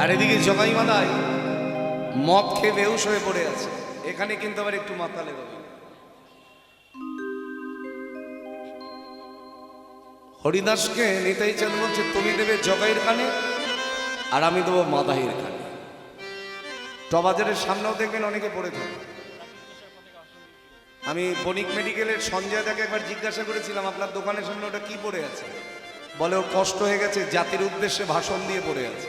আর এদিকে জগাই মাদায় মদ খেয়ে বেহুশ হয়ে পড়ে আছে। এখানে কিন্তু আবার একটু মাথা হবে হরিদাসকে নিতাই চাঁদ বলছে, তুমি দেবে জগাইয়ের কানে আর আমি দেবো মাদাহির কানে। টবাজারের সামনেও দেখবেন অনেকে পড়ে থাকে। আমি বণিক মেডিকেলের সঞ্জয় দাকে একবার জিজ্ঞাসা করেছিলাম, আপনার দোকানের সামনে ওটা কি পড়ে আছে? বলে ওর কষ্ট হয়ে গেছে, জাতির উদ্দেশ্যে ভাষণ দিয়ে পড়ে আছে।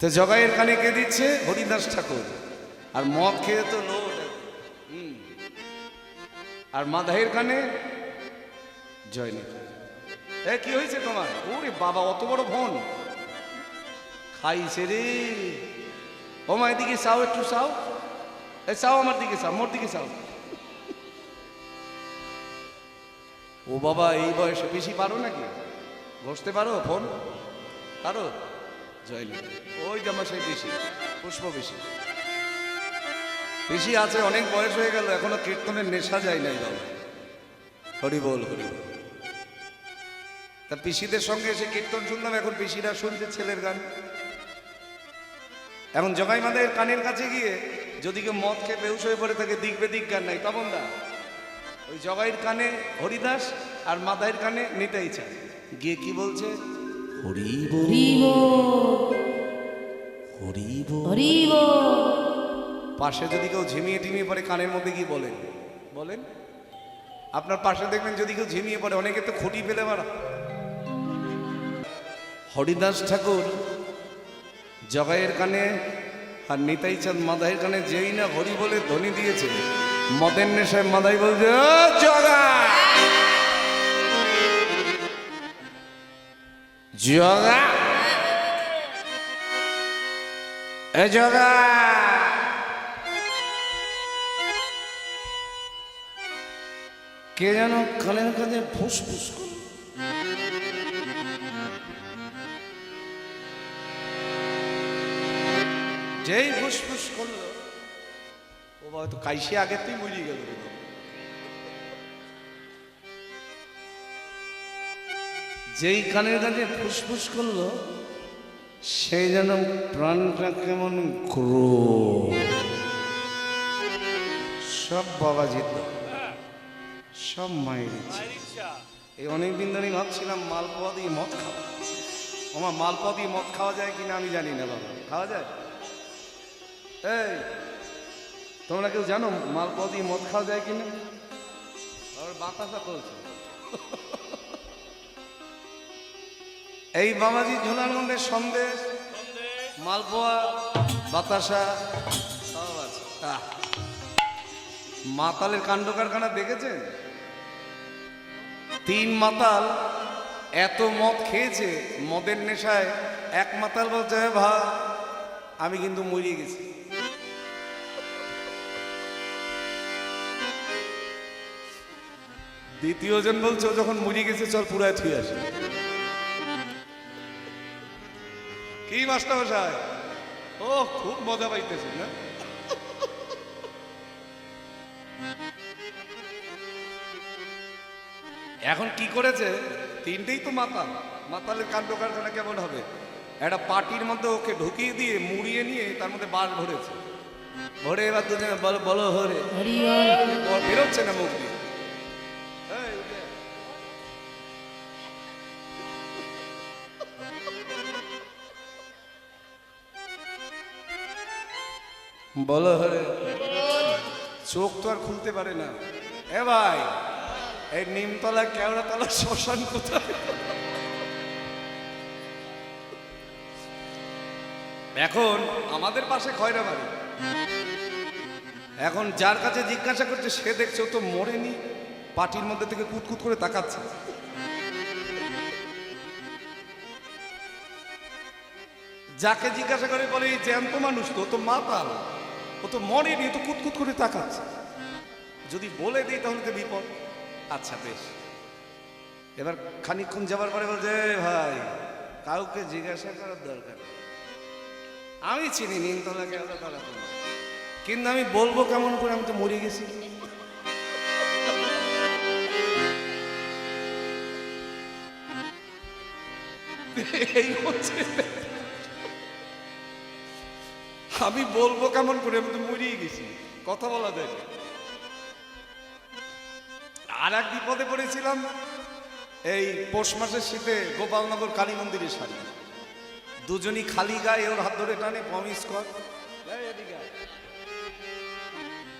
তো জগাইয়ের কানে কে দিচ্ছে? হরিদাস ঠাকুর। আর মদ খেয়ে তো হুম। আর মাদাহের কানে? জয়নি এ, কি হয়েছে তোমার? ওরে বাবা, অত বড় ফোন। খাইছে রে। ও মা, এদিকে চাও একটু চাও এ চাও আমার দিকে চাও মোর দিকে চাও ও বাবা, এই বয়সে বেশি পারো নাকি? ঘষতে পারো ফোন? পারো? জয়নি ওই সেই বেশি পুষ্প বেশি বেশি আছে, অনেক বয়স হয়ে গেল, এখনও কীর্তনের নেশা যায় নাই বাবা। হরি বল হরি বল। তা পিসিদের সঙ্গে এসে কীর্তন শুনলাম, এখন পিসিরা শুনছে ছেলের গান। এখন জগাই মাদের কানের কাছে গিয়ে যদি কেউ মদ খেয়ে বেহুশ হয়ে পড়ে থাকে দিক বেদিক গান নাই তখন দা ওই জগাইয়ের কানে হরিদাস আর মাদাইয়ের কানে নিতেই চায় গিয়ে কি বলছে? হরি বল হরিব। হরি বল হরিব। পাশে যদি কেউ ঝিমিয়ে টিমিয়ে পড়ে কানের মধ্যে গিয়ে বলেন। বলেন। আপনার পাশে দেখবেন যদি কেউ ঝিমিয়ে পড়ে অনেকে তো খুঁটি ফেলে মারা। হরিদাস ঠাকুর জগাইয়ের কানে আর নিতাই চাঁদ মাদাইয়ের কানে যেই না হরি বলে ধ্বনি দিয়েছে মদের নেশায় মাদাই বলছে জগা! জগা এ জগা কে যেন কানের কাছে ফুসফুস করল যেই ফুসফুস করল ও বাবা তো কাইসে আগেতেই মরিয়ে গেল যেই কানের কাছে ফুসফুস করল সেই যেন প্রাণটা কেমন ক্রো সব বাবাজির দোয়া। সব মায়ের এই অনেকদিন ধরেই ভাবছিলাম মালপোয়া দিয়ে মদ খাওয়া আমার মালপোয়া দিয়ে মদ খাওয়া যায় কিনা আমি জানি না বাবা। খাওয়া যায়? এই, তোমরা কেউ জানো মালপোয়া দিয়ে মদ খাওয়া যায় কিনা? বাতাসা বলছে এই বাবাজি ঝোলার মধ্যে সন্দেশ, মালপোয়া, বাতাসা, সব আছে। মাতালের কাণ্ড কারখানা দেখেছেন? তিন মাতাল এত মদ খেয়েছে, মদের নেশায়। এক মাতাল বলছে, "এ ভা, আমি কিন্তু মরিয়ে গেছি। দ্বিতীয় জন বলছে যখন মরিয়ে গেছে, চল পুরায় থুই আসে। কি মাস্টার মশাই? ও খুব মজা পাইতেছে না? এখন কি করেছে? তিনটেই তো মাতাল। মাতালের কাণ্ড কারখানা কেমন হবে? একটা পার্টির মধ্যে ওকে ঢুকিয়ে দিয়ে মুড়িয়ে নিয়ে তার মধ্যে বাস ভরেছে। ভরে এবার দুজনে বলো বলো হরে। বেরোচ্ছে না মুখ বলো হরে। চোখ তো আর খুলতে পারে না। এ ভাই, এই নিমতলা কেওড়াতলা শ্মশান কোথায়? এখন আমাদের পাশে খয়রা বাড়ি। এখন যার কাছে জিজ্ঞাসা করছে, সে দেখছে তো মরেনি, পাটির মধ্যে থেকে কুতকুত করে তাকাচ্ছে। যাকে জিজ্ঞাসা করে বলে, এই জ্যান্ত মানুষ তো তো মাতাল। ও তো মরেনি তো কুতকুত করে তাকাচ্ছে। যদি বলে দিই তাহলে তো বিপদ। আচ্ছা বেশ। এবার খানিকক্ষণ যাবার পরে বলছে ভাই, কাউকে জিজ্ঞাসা করার দরকার আমি চিনি নিমতলা কেওড়া তলা কিন্তু আমি বলব কেমন করে আমি তো মরে গেছি। এই হচ্ছে আমি বলব কেমন করে? আমি তো মরিয়ে গেছি। কথা বলা যায়। আর এক বিপদে পড়েছিলাম এই পৌষ মাসের শীতে গোপালনগর কালী মন্দিরের সামনে। দুজনই খালি গায়ে ওর হাত ধরে টানে প্রমিস কর।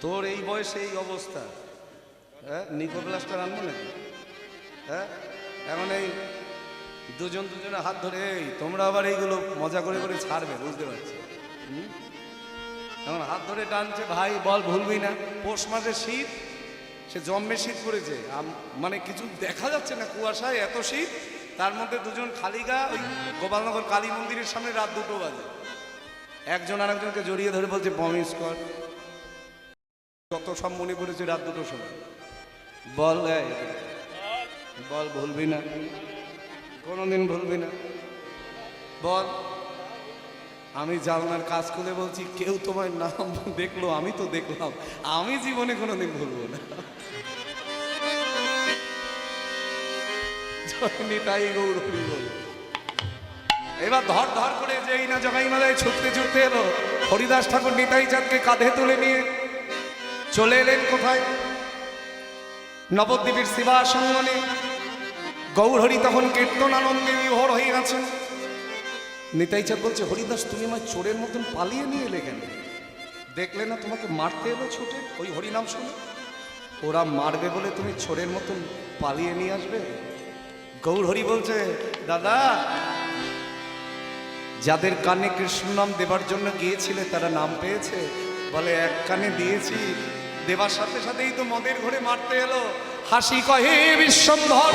তোর এই বয়সে এই অবস্থা। হ্যাঁ নিকো ব্লাস্টার আনব নাকি? হ্যাঁ এখন এই দুজন দুজনে হাত ধরে, এই তোমরা আবার এইগুলো মজা করে করে ছাড়বে, বুঝতে পারছি? হুম? এখন হাত ধরে টানছে, ভাই, বল, ভুলবি না। পৌষ মাসে শীত, সে জম্মে শীত আম- মানে কিছু দেখা যাচ্ছে না কুয়াশায়, এত শীত, তার মধ্যে দুজন খালিগা ওই গোপালনগর কালী মন্দিরের সামনে রাত দুটো বাজে। একজন আরেকজনকে জড়িয়ে ধরে বলছে প্রমিস কর। যত সব মনে করেছে রাত দুটোর সময়। বল বল, ভুলবি না। কোনোদিন ভুলবি না। বল আমি জানলার কাজ খুলে বলছি, কেউ তোমার নাম দেখল? আমি তো দেখলাম। আমি জীবনে কোনোদিন ভুলবো না। নিতাই গৌর বল। এবার ধর ধর করে যেই না জগাই মালায় ছুটতে ছুটতে এলো। হরিদাস ঠাকুর নিতাই চাঁদকে কাঁধে তুলে নিয়ে চলে এলেন কোথায়? নবদ্বীপের শিবা সঙ্গনে গৌরহরি তখন কীর্তন আনন্দে বিভোর হয়ে গেছেন নিতাই চাঁদ বলছে, হরিদাস, তুমি আমার চোরের মতন পালিয়ে নিয়ে এলে কেন? দেখলে না তোমাকে মারতে এলো ছুটে? ওই হরিনাম শুনে? ওরা মারবে বলে তুমি চোরের মতন পালিয়ে নিয়ে আসবে? গৌর হরি বলছে, দাদা, যাদের কানে কৃষ্ণ নাম দেবার জন্য গিয়েছিলে, তারা নাম পেয়েছে। বলে, এক কানে দিয়েছি। দেবার সাথে সাথেই তো মদের ঘরে মারতে এলো। হাসি কহে বিশ্বম্ভর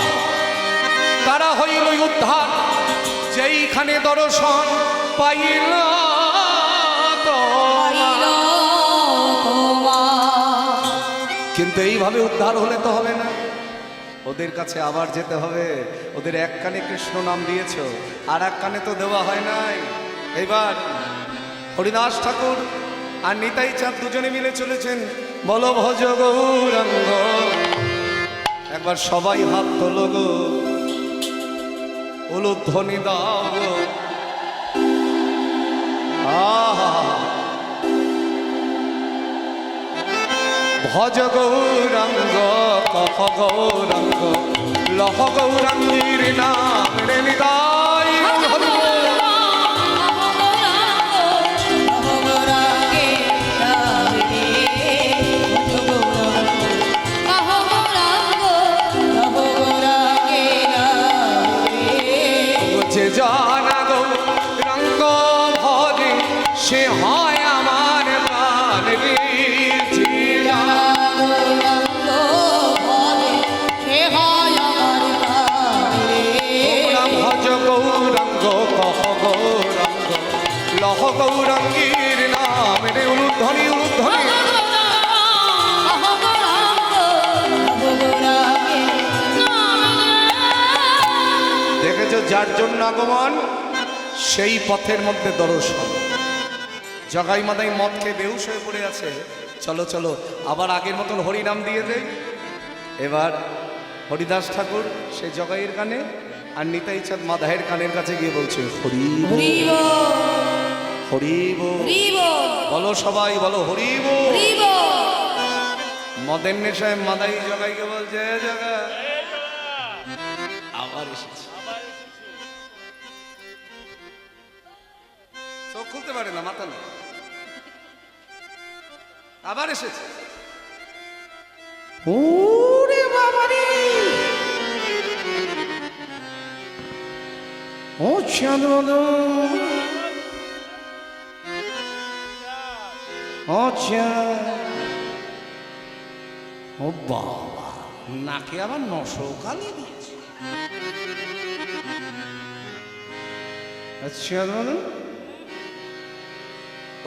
তারা হইল উদ্ধার। যেইখানে দর্শন পাইল কিন্তু এইভাবে উদ্ধার হলে তো হবে না। ওদের কাছে আবার যেতে হবে। ওদের এক কানে কৃষ্ণ নাম দিয়েছ আর এক কানে তো দেওয়া হয় নাই। এবার হরিদাস ঠাকুর আর নিতাই চাঁদ দুজনে মিলে চলেছেন বল ভজ গৌরাঙ্গ। একবার সবাই হাত তোলো গো। উলুধ্বনি দাও। গো আহা। ভজ গৌরাঙ্গ কহ গৌরাঙ্গ লহ গৌরাঙ্গীর নাম রে নিতাই যার জন্য আগমন সেই পথের মধ্যে দর্শন জগাই মাদাই মদ খেয়ে বেহুশ হয়ে পড়ে আছে। চলো চলো আবার আগের মতন হরিনাম দিয়ে দেই। এবার হরিদাস ঠাকুর সেই জগাইয়ের কানে আর নিতাই চাঁদ মাদাহের কানের কাছে গিয়ে বলছে হরিব। হরিব। বলো সবাই বলো হরিব। মদের নেশায় মাদাই জগাইকে বলছে "এ জগা। আবার এসেছে। খুলতে পারে না, মাথা না আবার এসেছে। ও ও বাবা, নাকে আবার নশো কালি দিয়েছে। আচ্ছা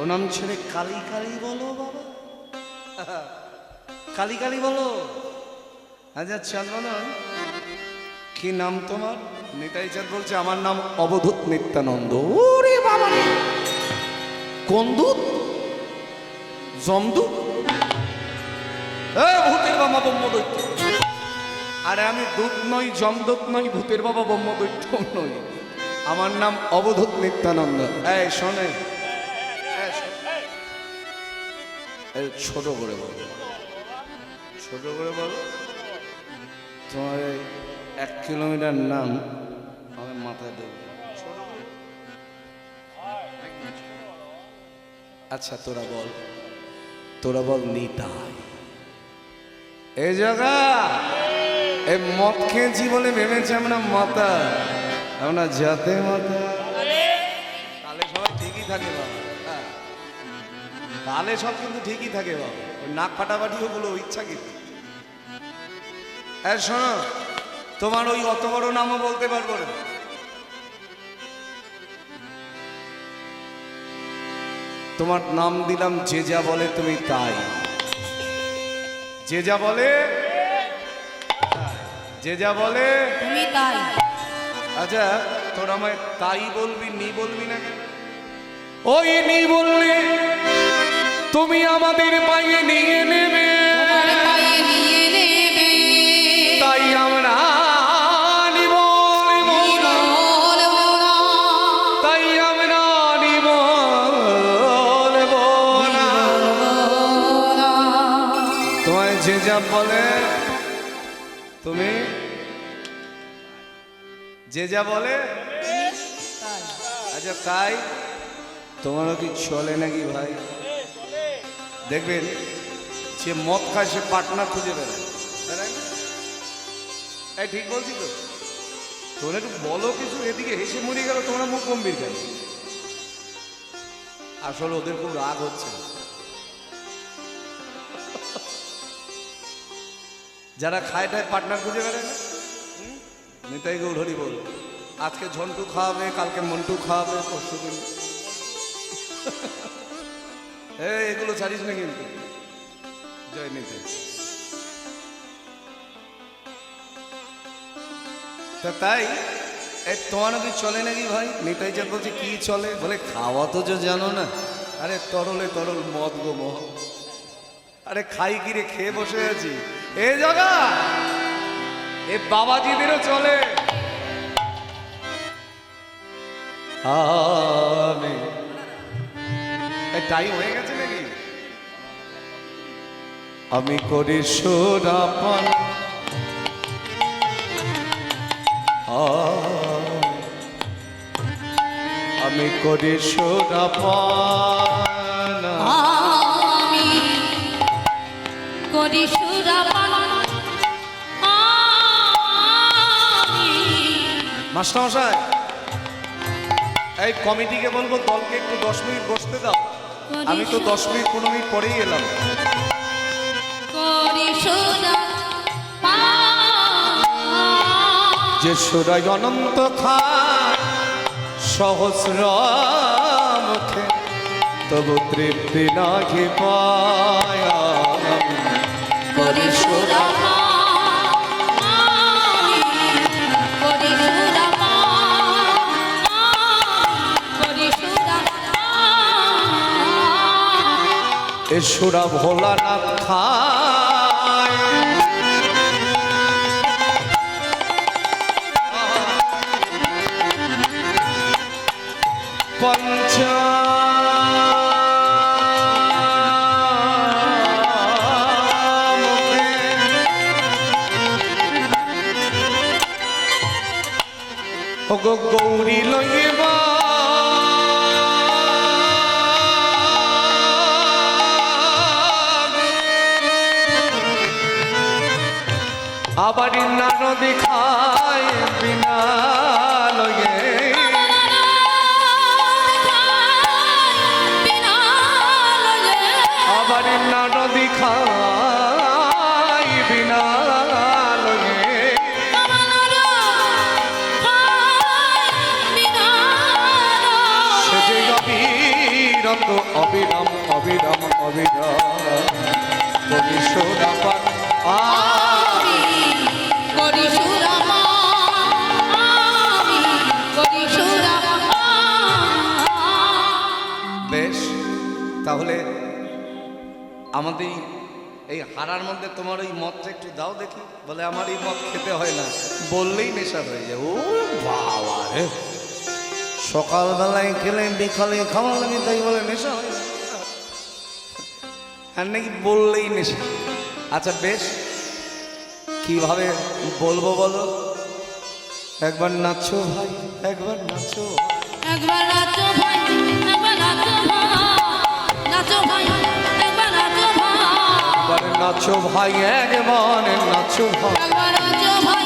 ও নাম ছেড়ে কালী কালী বলো বাবা। কালী কালী বলো। আচ্ছা চন্দন কি নাম তোমার? নিতাই চাঁদ বলছে, আমার নাম অবধূত নিত্যানন্দ। ওরে বাবা রে! কোন দূত? জমদূত ভূতের বাবা, ব্রহ্মদৈত্য। আরে, আমি দুধ নই জমদূত নই, ভূতের বাবা, ব্রহ্মদৈত্য নই। আমার নাম অবধূত নিত্যানন্দ। এই শোনে ছোট করে বলো। ছোট করে বলো। তোমার এই এক কিলোমিটার নাম আমি মাথায় দেব। আচ্ছা তোরা বল। তোরা বল নিতাই। এই জায়গা! এই মদ খেয়েছি বলে ভেবেছি আমরা মাতা আমরা যাতে মাতা তাহলে সব কিন্তু ঠিকই থাকে বাবা। ওই নাক ফাটাফাটি ওগুলো ইচ্ছা কিন্তু হ্যাঁ শোনো তোমার ওই অত বড় নামও বলতে পারব না। তোমার নাম দিলাম যে যা বলে তুমি তাই। যে যা বলে যে যা বলে তুমি তাই। আচ্ছা তোর আমায় তাই বলবি নি বলবি না ওই নি বললে তুমি আমাদের পায়ে নিয়ে নেবে। তাই আমরা যে যা বলে তুমি? যে যা বলে? আচ্ছা তাই? তোমারও কি চলে নাকি ভাই? দেখবেন সে মদ খায় সে পার্টনার খুঁজে বেড়ায় এই ঠিক বলছি তো? তোমরা একটু বলো কিছু, এদিকে হেসে মরে গেল, তোমরা মুখ গম্ভীর কেন? আসলে ওদের খুব রাগ হচ্ছে। যারা খায় টায় পার্টনার খুঁজে বেড়ায়? নিতাই গৌর হরি বল আজকে ঝন্টু খাওয়াবে, কালকে মন্টু খাওয়াবে পরশু দিন এগুলো ছাড়িস না কিন্তু। জয় নিতাই তা তাই তোমার কি চলে নাকি ভাই? নিতাই চাঁদ বলছে, কি চলে? বলে, খাওয়া তো যে জানো না। আরে, তরলে তরল মদ গো মহ। আরে, খাই কিরে খেয়ে বসে আছি। এ, জগা! এ বাবাজিদেরও চলে। আমি টাইম হয়ে গেছে নাকি? আমি করি সুরাপন আমি করি সুরাপন আমি করি সুরাপান আমি মাস্টার মশাই এই কমিটিকে বলব দলকে একটু দশ মিনিট বসতে দাও। আমি তো দশ মিনিট পনেরো মিনিট পরেই এলাম। যে সুরাই অনন্ত খায় সহস্র মুখে তবু তৃপ্তি নাহি পায়। সুরা ভোলানাথ খায়। পঞ্চ গৌরী লইবা আবার না নদী খায় বিনা লগে আবার না নদী খায় বিনা লগে সে যে অবিরত, অবিরাম অবিরাম অবিরাম। কবি সোনাপান আ বেশ, তাহলে আমাদের এই- হারার মধ্যে তোমার ওই মদটা একটু দাও দেখি, বলে আমার এই মদ খেতে হয় না, বললেই নেশা হয়ে যায় ও বাবা রে, সকালবেলায় খেলে বিকালে খাওয়া লাগে তাই বলে নেশা হয়। আর নাকি বললেই নেশা আচ্ছা বেশ কীভাবে বলব বলো? একবার নাচো ভাই একবার নাচো। একবার নাচো ভাই একবার নাচো ভাই। নাচো ভাই একবার নাচো ভাই। একবার নাচো ভাই একবার নাচো ভাই। একবার নাচো ভাই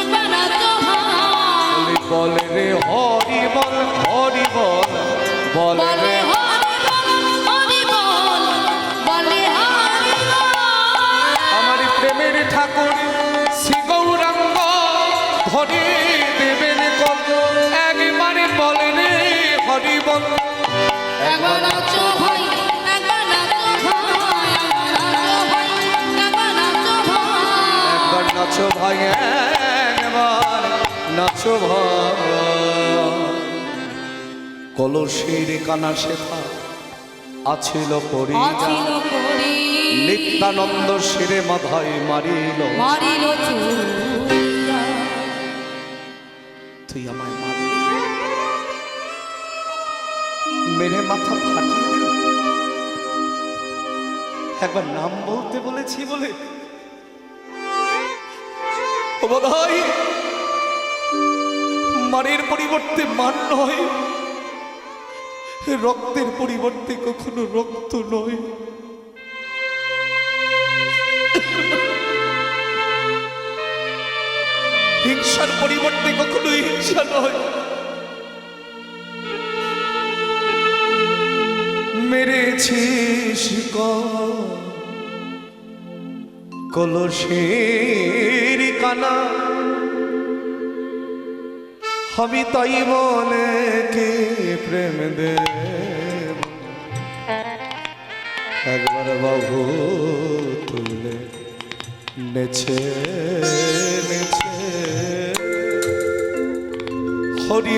একবার নাচো ভাই। বলে রে হরি বল হরি বল বলে বলে রে ধরে দেবেন কত একবারে বলে হরি বল। একবার নাচো ভাই একবার নাচো ভাই একবার নাচো ভাই। একবার নাচো ভাই একবার নাচো ভাই। একবার নাচো ভাই কলসির কানা শেখা আছিল পরি। করি নিত্যানন্দ শিরে মাথায় মারিল। মারিল তুই আমায় মারলি মেরে মাথা ফাটিয়ে একবার নাম বলতে বলেছি বলে। মারের পরিবর্তে মান নয়। রক্তের পরিবর্তে কখনো রক্ত নয়। হিংসার পরিবর্তে কখনো হিংসা নয়। মেরেছিস কলসের কানা। আমি তাই মনে কে প্রেম দে একবার বাবু তুলে নেছে নেছে। হরি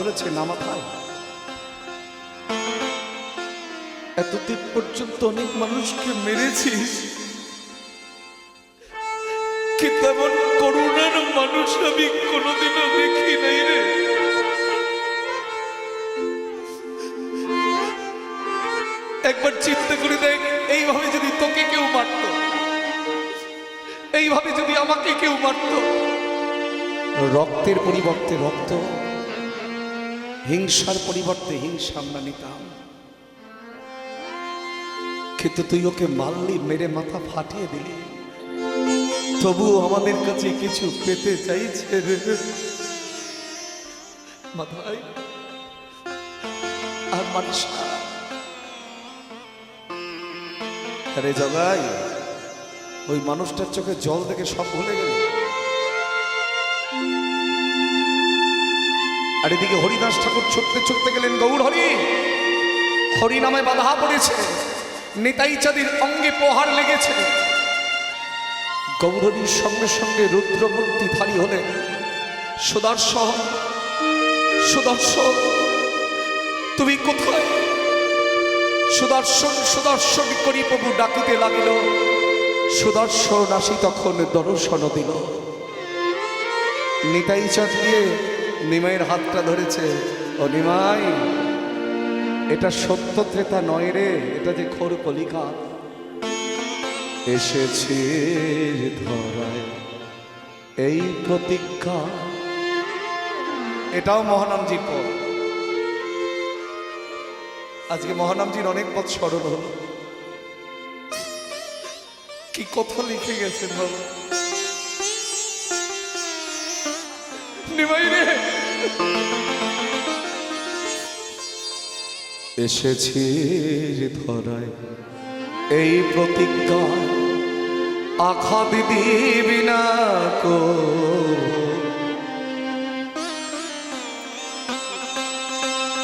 ধরেছে না মাথায় এতদিন পর্যন্ত অনেক মানুষকে মেরেছিস। করুণার মানুষ আমি কোনোদিনও দেখি নাই রে। একবার চিন্তা করে দেখ, এইভাবে যদি তোকে কেউ মারত, এইভাবে যদি আমাকে কেউ মারত। রক্তের পরিবর্তে রক্ত হিংসার পরিবর্তে হিংসা আমরা নিতাম। কিন্তু তুই ওকে মারলি, মেরে মাথা ফাটিয়ে দিলি। তবুও আমাদের কাছে কিছু পেতে চাইছে আর মানুষ আরে জগাই ওই মানুষটার চোখে জল দেখে সব ভুলে গেল? আর এদিকে হরিদাস ঠাকুর ছুটতে ছুটতে গেলেন গৌর হরি হরি নামে বাধা পড়েছে। নেতাই চাঁদির অঙ্গে প্রহার লেগেছে। গৌরহরির সঙ্গে সঙ্গে রুদ্রমূর্তি ধারী হলেন। সুদর্শন সুদর্শন, তুমি কোথায়? সুদর্শন সুদর্শন করি প্রভু ডাকিতে লাগিল। সুদর্শন আসি তখন দর্শন দিল। নিতাই চাঁদ গিয়ে নিমাইয়ের হাতটা ধরেছে। ও নিমাই, এটা সত্য ত্রেতা নয় রে, এটা যে ঘোর কলিকা। এসেছে ধরায় এই প্রতিজ্ঞা। এটাও মহানামজির পদ আজকে মহানামজির অনেক পথ স্মরণ হলো। কি কথা লিখে গেছেন বাবা। নিমাই রে এসেছি ধরায় এই প্রতিজ্ঞা আখা দিদি বিনা কো।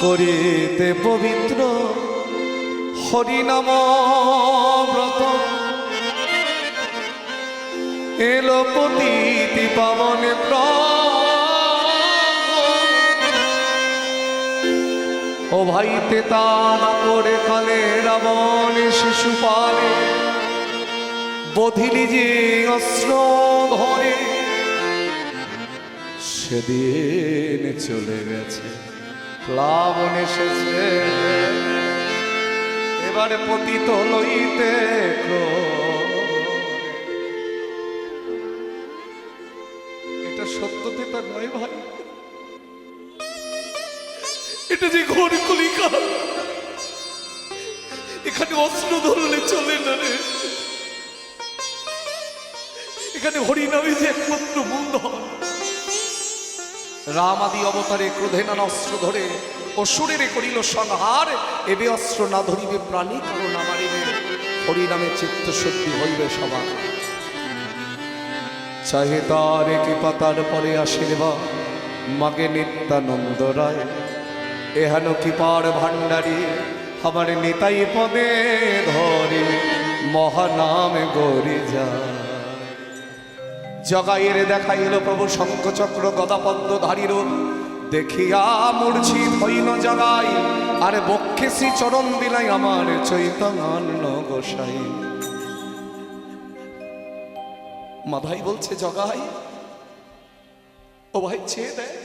করিতে পবিত্র হরিনাম ব্রত। এলো পতিতি পাবনে ও ভাইতে তার করে কালে শিশু পালে। বধিলি যে অস্ত্র ধরে, সেদিন চলে গেছে, প্লাবন এসেছে। এবারে পতিত লইতে। এটা সত্যতে তার নয় ভাই। এটা যে ঘোর কলিকা এখানে অস্ত্র ধরলে চলে না রে। এখানে হরিনামে যে একমাত্র বন্ধন রাম আদি অবতারে ক্রোধে নানা অস্ত্র ধরে অসুরের করিল সংহার। এবে অস্ত্র না ধরিবে প্রাণী, কারণ আমারিবে হরিনামে চিত্ত শুদ্ধি হইবে সবার। চাহে তার কি পাতার পরে আশীর্বাদ মাগে নিত্যানন্দ রায়। এহানো কি পার ভান্ডারী আমার নিতাই পদে ধরে, মহানাম গরি যায়। জগাইয়ের দেখাইল প্রভু শঙ্খচক্র গদাপদ্ম ধারির। দেখিয়া মূর্ছিত হইল জগাই, আর বক্ষে শ্রী চরণ দিলাই আমার চৈতন্য গোসাই। মাধাই বলছে, জগাই, ও ভাই চেয়ে দেয়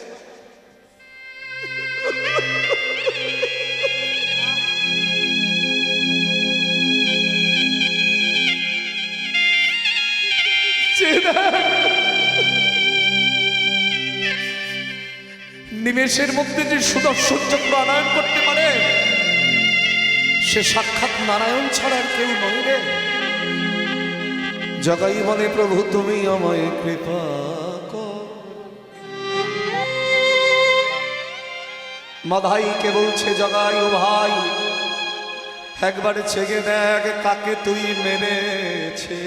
নিমেষের মধ্যে যে সুদর্শন চক্র আনায়ন করতে পারে, সে সাক্ষাৎ নারায়ণ ছাড়া কেউ নয় রে জগাই বলে, প্রভু, তুমি আমায় কৃপা। মাধাইকে বলছে, জগাই ও ভাই, একবার ছেগে দেখ কাকে তুই মেরেছে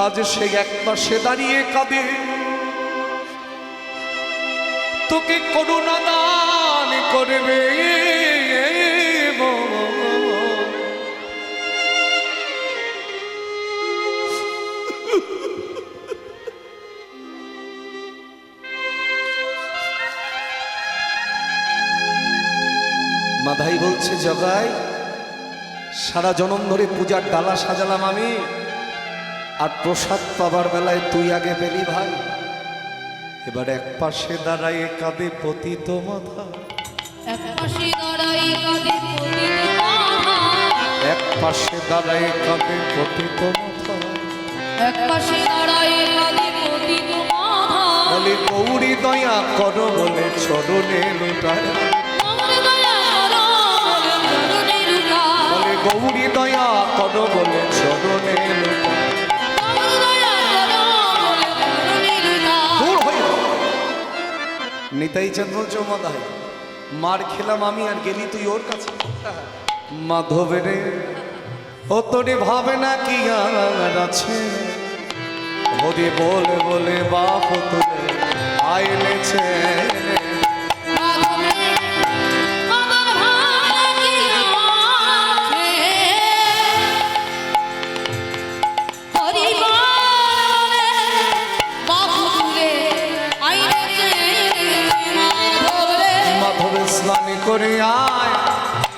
আজ সে এক পাশে দাঁড়িয়ে কাঁদে। তোকে করুণা দান করবে মাধাই বলছে, জগাই, সারা জনম ধরে পূজার ডালা সাজালাম আমি। আর প্রসাদ পাবার বেলায় তুই আগে পেলি ভাই। এবার এক পাশে দাঁড়ায় কাঁদে পতিত মাথা। এক পাশে দাঁড়াই কাঁদে পতিত মাথা। এক পাশে দাঁড়ায় কাঁদে পতিত মাথা। এক পাশে দাঁড়াই কাঁদে পতিত মাথা। বলে গৌরী দয়া করো বলে চরণে লুটায়। বলে গৌরী দয়া করো বলে চরণে নিতাই চন্দ্র চৌমাদাই মার খেলাম আমি আর গেলি তুই ওর কাছে। মাধবের ও তোরে ভাবে না কি আর আছে? ওরে বলে বলে বাপ তোরে আইলে করে আয়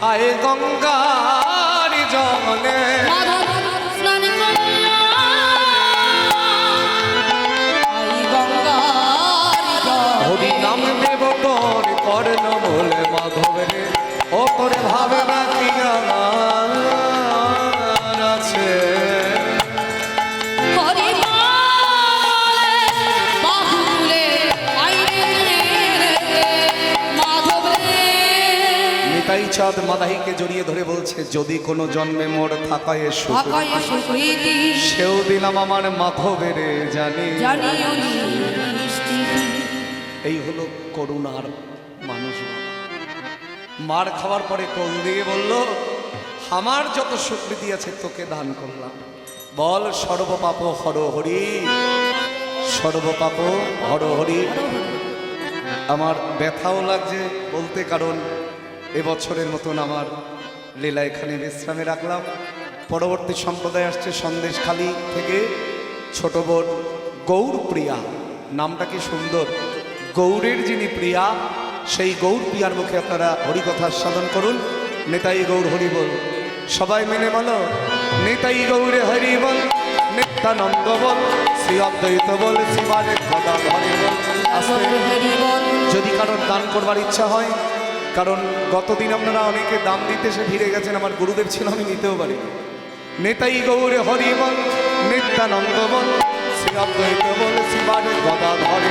আয় গঙ্গার জলে। চাঁদ জড়িয়ে ধরে বলছে যদি কোনো জন্মে মোর থাকায় সুখ সেও দিলাম আমার মাধবের জানি। এই হলো করুণার মানুষ মার খাওয়ার পরে কোল দিয়ে বলল আমার যত সুকৃতি আছে তোকে দান করলাম। বল সর্বপাপ হর হরি সর্বপাপ হর হরি। আমার ব্যথাও লাগছে বলতে কারণ এবছরের মতন আমার লীলা এখানে বিশ্রামে রাখলাম। পরবর্তী সম্প্রদায় আসছে সন্দেশখালি থেকে ছোট বোন গৌর প্রিয়া নামটা কি সুন্দর? গৌরের যিনি প্রিয়া সেই গৌর প্রিয়ার মুখে আপনারা হরিকথা সাধন করুন। নেতাই গৌর হরি বল। সবাই মেনে বলো নেতাই গৌরে হরি বল নিত্যানন্দ বল শ্রী অদ্বৈত বল হরি বল। যদি কারোর দান করবার ইচ্ছা হয় কারণ গতদিন আপনারা অনেকে দাম দিতে এসে ভিড়ে গেছেন, আমার গুরুদেব ছিল, আমি নিতেও পারি নেতাই গৌরে হরিবন নিত্যানন্দ বল শ্রী অদ্বৈত বল শিবার গদাধর